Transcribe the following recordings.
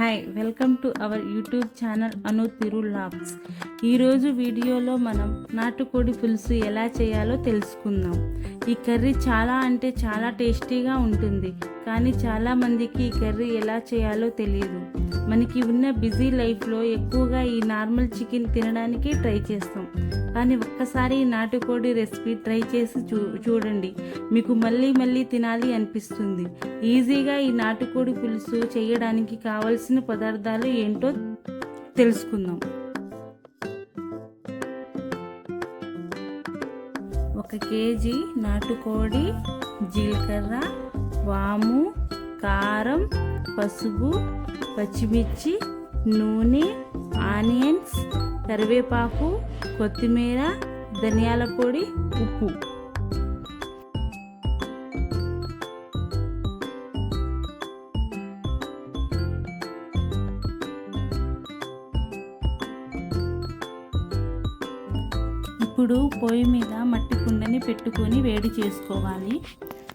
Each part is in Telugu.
Hi welcome to our YouTube channel Anu Tiru labs ఈరోజు వీడియోలో మనం నాటుకోడి పులుసు ఎలా చేయాలో తెలుసుకుందాం. ఈ కర్రీ చాలా అంటే చాలా టేస్టీగా ఉంటుంది కానీ చాలామందికి ఈ కర్రీ ఎలా చేయాలో తెలియదు మనకి ఉన్న బిజీ లైఫ్లో ఎక్కువగా ఈ నార్మల్ చికెన్ తినడానికి ట్రై చేస్తాం. కానీ ఒక్కసారి ఈ నాటుకోడి రెసిపీ ట్రై చేసి చూ చూడండి. మీకు మళ్ళీ మళ్ళీ తినాలి అనిపిస్తుంది. ఈజీగా ఈ నాటుకోడి పులుసు చేయడానికి కావలసిన పదార్థాలు ఏంటో తెలుసుకుందాం. ఒక కేజీ నాటుకోడి జీలకర్ర వాము కారం పసుపు పచ్చిమిర్చి నూనె ఆనియన్స్ కరివేపాకు కొత్తిమీర ధనియాల పొడి ఉప్పు. ఇప్పుడు పొయ్యి మీద మట్టి కుండని పెట్టుకొని వేడి చేసుకోవాలి.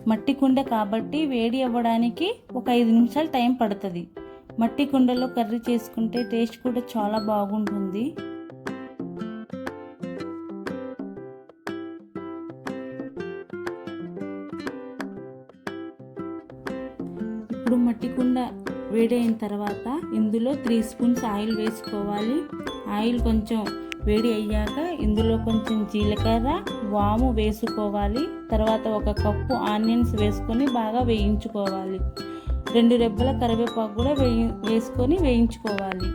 మట్టి కుండ కాబట్టి వేడి అవ్వడానికి ఒక ఐదు నిమిషాలు టైం పడుతుంది. మట్టి కుండలో కర్రీ చేసుకుంటే టేస్ట్ కూడా చాలా బాగుంటుంది. ఇప్పుడు మట్టి కుండ వేడైన తర్వాత ఇందులో త్రీ స్పూన్స్ ఆయిల్ వేసుకోవాలి. ఆయిల్ కొంచెం వేడి అయ్యాక ఇందులో కొంచెం జీలకర్ర వాము వేసుకోవాలి. తర్వాత ఒక కప్పు ఆనియన్స్ వేసుకొని బాగా వేయించుకోవాలి. రెండు రెబ్బల కరివేపాకు కూడా వేయి వేసుకొని వేయించుకోవాలి.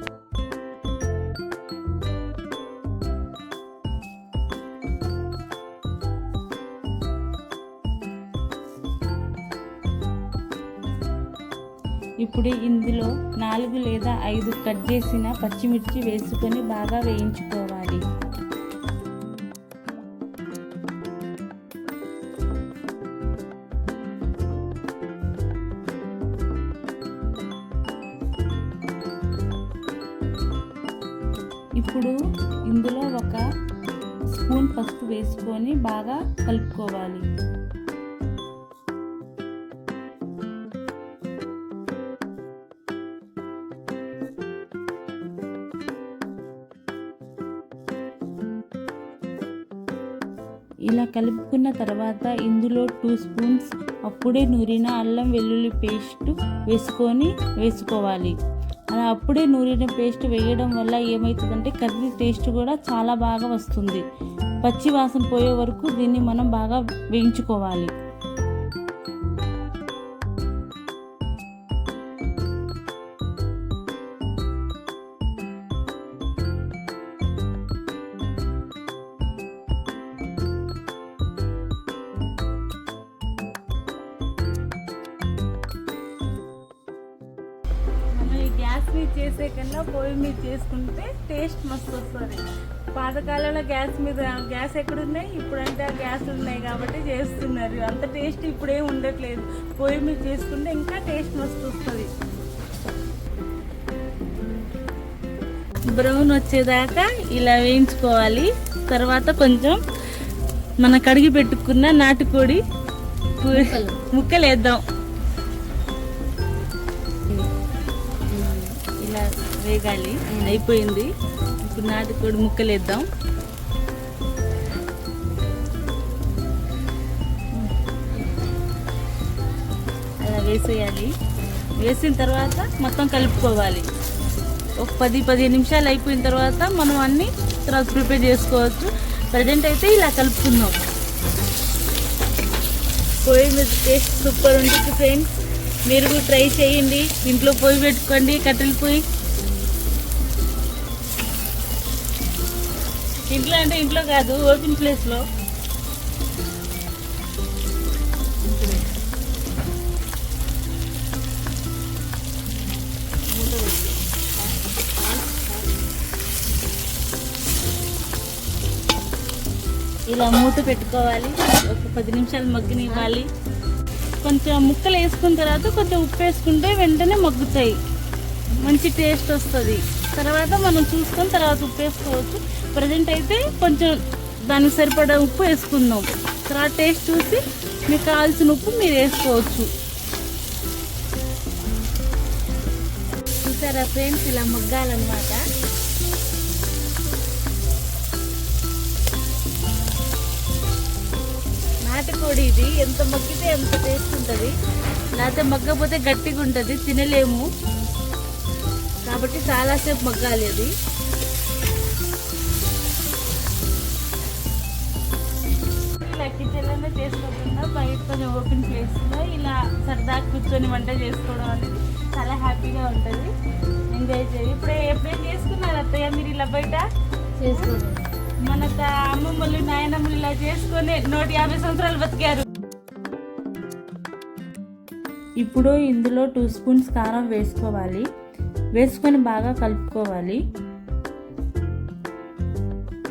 ఇప్పుడు ఇందులో నాలుగు లేదా ఐదు కట్ చేసిన పచ్చిమిర్చి వేసుకొని బాగా వేయించుకోవాలి. పసుపు వేసుకొని బాగా కలుపుకోవాలి. ఇలా కలుపుకున్న తర్వాత ఇందులో టూ స్పూన్స్ అప్పుడే నూరిన అల్లం వెల్లుల్లి పేస్ట్ వేసుకొని వేసుకోవాలి. అలా అప్పుడే నూరిన పేస్ట్ వేయడం వల్ల ఏమవుతుందంటే కర్రీ టేస్ట్ కూడా చాలా బాగా వస్తుంది. పచ్చి వాసన పోయే వరకు దీన్ని మనం బాగా వేయించుకోవాలి. మీద చేసే కన్నా పొయ్యి మీద చేసుకుంటే టేస్ట్ మస్తు వస్తుంది. పాతకాలంలో గ్యాస్ మీద గ్యాస్ ఎక్కడున్నాయి? ఇప్పుడంటే ఆ గ్యాస్ ఉన్నాయి కాబట్టి చేస్తున్నారు. అంత టేస్ట్ ఇప్పుడేం ఉండట్లేదు. పొయ్యి మీద చేసుకుంటే ఇంకా టేస్ట్ మస్తు వస్తుంది. బ్రౌన్ వచ్చేదాకా ఇలా వేయించుకోవాలి. తర్వాత కొంచెం మన కడిగి పెట్టుకున్న నాటుకోడి ముక్కలు వేద్దాం. ఇలా వేగాలి. అయిపోయింది. ఇప్పుడు నాటుకోడి ముక్కలు వేద్దాం అలా వేసేయాలి. వేసిన తర్వాత మొత్తం కలుపుకోవాలి. ఒక పది పదిహేను నిమిషాలు అయిపోయిన తర్వాత మనం అన్ని తర్వాత ప్రిపేర్ చేసుకోవచ్చు. ప్రజెంట్ అయితే ఇలా కలుపుకుందాం. పొయ్యి మీద టేస్ట్ సూపర్ ఉంటుంది ఫ్రెండ్స్. మీరు కూడా ట్రై చేయండి. ఇంట్లో పొయ్యి పెట్టుకోండి కట్టెల పొయ్యి. ఇంట్లో అంటే ఇంట్లో కాదు ఓపెన్ ప్లేస్లో ఇలా మూత పెట్టుకోవాలి. ఒక పది నిమిషాలు మగ్గనివ్వాలి. కొంచెం ముక్కలు వేసుకున్న తర్వాత కొంచెం ఉప్పు వేసుకుంటే వెంటనే మగ్గుతాయి. మంచి టేస్ట్ వస్తుంది. తర్వాత మనం చూసుకొని తర్వాత ఉప్పు వేసుకోవచ్చు. ప్రజెంట్ అయితే కొంచెం దానికి సరిపడా ఉప్పు వేసుకుందాం. తర్వాత టేస్ట్ చూసి మీకు కావాల్సిన ఉప్పు మీరు వేసుకోవచ్చు. చూసారా ఫ్రెండ్స్? ఇలా మగ్గాలన్నమాట. నాటుకోడి ఇది. ఎంత మగ్గితే ఎంత టేస్ట్ ఉంటుంది. లేకపోతే మగ్గపోతే గట్టిగా ఉంటుంది. తినలేము. కాబట్టి చాలాసేపు మగ్గాలి అది. ఇలా కిచెన్లోనే చేసుకోకుండా బయట కొంచెం ఓపెన్ ప్లేస్లో ఇలా సరదా కూర్చొని వంట చేసుకోవడం అనేది చాలా హ్యాపీగా ఉంటుంది. ఎంజాయ్ చేయాలి ఇప్పుడు ఎప్పుడేం చేసుకున్నారు అత్తయ్య మీరు ఇలా బయట? చేసుకోలేదు మన త- అమ్మమ్మలు నాయనమ్మలు ఇలా చేసుకొని నూట యాభై సంవత్సరాలు బతికారు. ఇప్పుడు ఇందులో టూ స్పూన్స్ కారం వేసుకోవాలి. వేసుకొని బాగా కలుపుకోవాలి.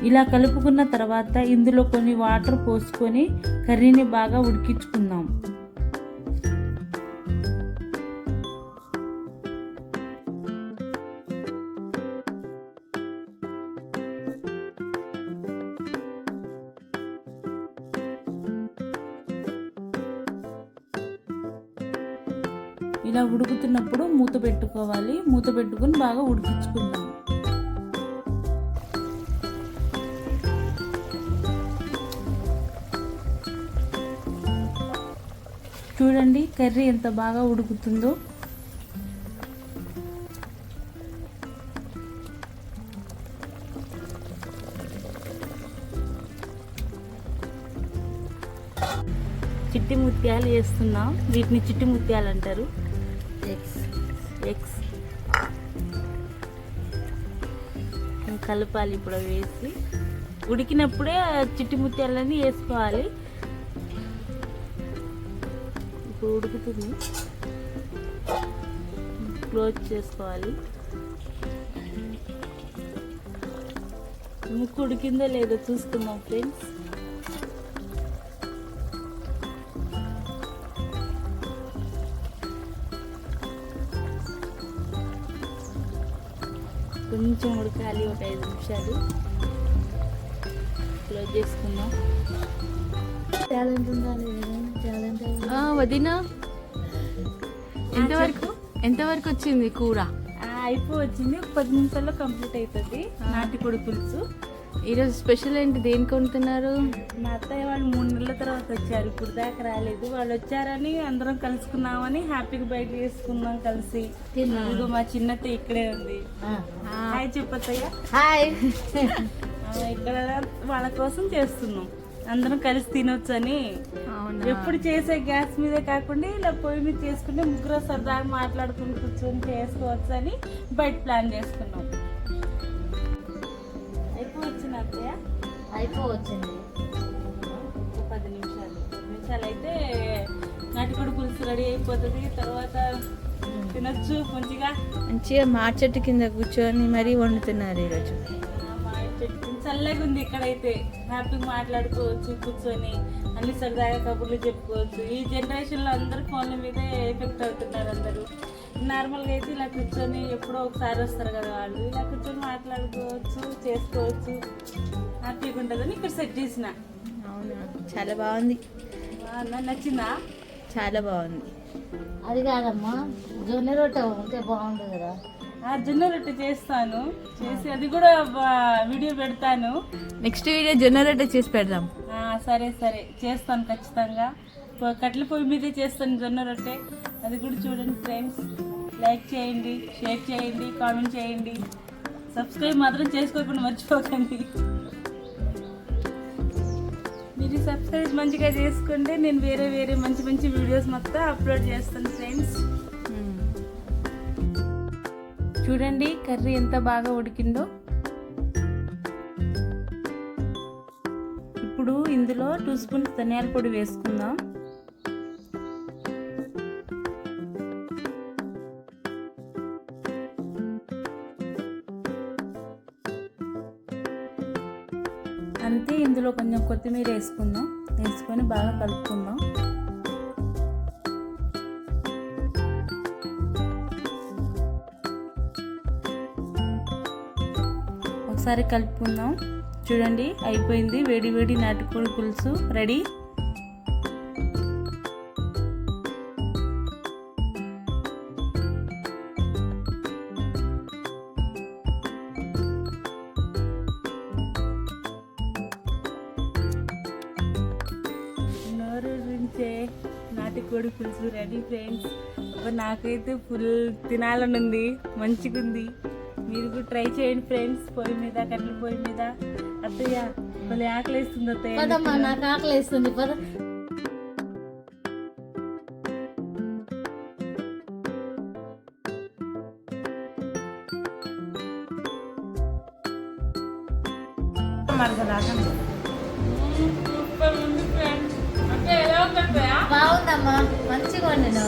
ఇలా కలుపుకున్న తర్వాత ఇందులో కొన్ని వాటర్ పోసుకొని కర్రీని బాగా ఉడికించుకుందాం. ఇలా ఉడుకుతున్నప్పుడు మూత పెట్టుకోవాలి. మూత పెట్టుకుని బాగా ఉడికించుకుందాం. చూడండి కర్రీ ఎంత బాగా ఉడుకుతుందో. చిట్టి ముత్యాలు వేస్తున్నాం. వీటిని చిట్టి ముత్యాలు అంటారు. ఎగ్స్ కలపాలి ఇప్పుడు వేసి. ఉడికినప్పుడే చిట్టి ముత్యాలన్నీ వేసుకోవాలి. ఇప్పుడు ఉడుకుతుంది. క్లోజ్ చేసుకోవాలి. ముక్కు ఉడికిందో లేదో చూసుకుందాం ఫ్రెండ్స్. కొంచెం ఉడకాలి ఒక ఐదు నిమిషాలు. క్లోజ్ చేసుకుందాం. టాలెంట్ ఉండాలి టాలెంట్ వదిన ఎంతవరకు ఎంతవరకు వచ్చింది కూర? అయిపో వచ్చింది. ఒక పది నిమిషాల్లో కంప్లీట్ అవుతుంది నాటుకోడి పులుసు. ఈరోజు స్పెషల్ ఏంటి? దేనికి వండుతున్నారు మా అత్తయ్య వాళ్ళు మూడు నెలల తర్వాత వచ్చారు. ఇప్పుడు దాకా రాలేదు. వాళ్ళు వచ్చారని అందరం కలుసుకున్నామని హ్యాపీగా బయట చేసుకుందాం కలిసి. ఇదిగో మా చిన్నత్త ఇక్కడే ఉంది. హాయ్ చెప్పత్తయ్య. హాయ్. ఇక్కడ వాళ్ళ కోసం చేస్తున్నాం. అందరం కలిసి తినొచ్చు అని ఎప్పుడు చేసే గ్యాస్ మీదే కాకుండా ఇలా పొయ్యి మీద చేసుకుంటే ముగ్గురు సరదాగా మాట్లాడుకుని కూర్చొని చేసుకోవచ్చు అని బయట ప్లాన్ చేసుకున్నాం. అయిపోవచ్చింది ఒక పది నిమిషాలు. పది నిమిషాలు అయితే నాటుకోడి పులుసు రెడీ అయిపోతుంది. తర్వాత తినొచ్చు మంచిగా. మంచిగా మార్ చెట్టు కింద కూర్చొని మరీ వండుతున్నారు ఈరోజు. మా చల్లగా ఉంది ఇక్కడైతే. హ్యాపీగా మాట్లాడుకోవచ్చు కూర్చొని అన్ని సరదాగా కబుర్లు చెప్పుకోవచ్చు. ఈ జనరేషన్లో అందరు ఫోన్ల మీదే ఎఫెక్ట్ అవుతున్నారు అందరూ. నార్మల్గా అయితే ఇలా కూర్చొని ఎప్పుడో ఒకసారి వస్తారు కదా వాళ్ళు. ఇలా కూర్చొని మాట్లాడుకోవచ్చు చేసుకోవచ్చు. హ్యాపీగా ఉంటుందని ఇక్కడ సెట్ చేసిన. అవునా? చాలా బాగుంది? నచ్చిందా? చాలా బాగుంది. అది కాదమ్మా జొన్న రొట్టె ఉంటే బాగుండు కదా. ఆ జొన్న రొట్టె చేస్తాను. చేసి అది కూడా వీడియో పెడతాను. నెక్స్ట్ వీడియో జొన్న రొట్టె చేసి పెడదాం. ఆ, సరే సరే. చేస్తాను ఖచ్చితంగా. కట్టెల పొయ్యి మీదే చేస్తాను జొన్న రొట్టె. అది కూడా చూడండి ఫ్రెండ్స్. లైక్ చేయండి షేర్ చేయండి కామెంట్ చేయండి. సబ్స్క్రైబ్ మాత్రం చేసుకోకుండా మర్చిపోకండి. మీరు సబ్స్క్రైబ్ మంచిగా చేసుకుంటే నేను వేరే వేరే మంచి మంచి వీడియోస్ మొత్తం అప్లోడ్ చేస్తాను ఫ్రెండ్స్ చూడండి కర్రీ ఎంత బాగా ఉడికిందో. ఇప్పుడు ఇందులో టూ స్పూన్స్ ధనియాల పొడి వేసుకుందాం. కొత్తిమీర వేసుకుందాం. వేసుకొని బాగా కలుపుకుందాం. ఒకసారి కలుపుకుందాం. చూడండి అయిపోయింది. వేడి వేడి నాటుకోడి పులుసు రెడీ. నాటుకోడి పులుసు రెడీ ఫ్రెండ్స్ నాకైతే ఫుల్ తినాలని ఉంది మంచిగా ఉంది మీరు కూడా ట్రై చేయండి ఫ్రెండ్స్ పొయ్యి మీద కట్టెల పొయ్యి మీద. అత్తయ్య భలే ఆకలి వేస్తుంది అత్తయ్య. పదమ్మా నాకు ఆకలి వేస్తుంది పద సూపర్ మంచిగా వండినా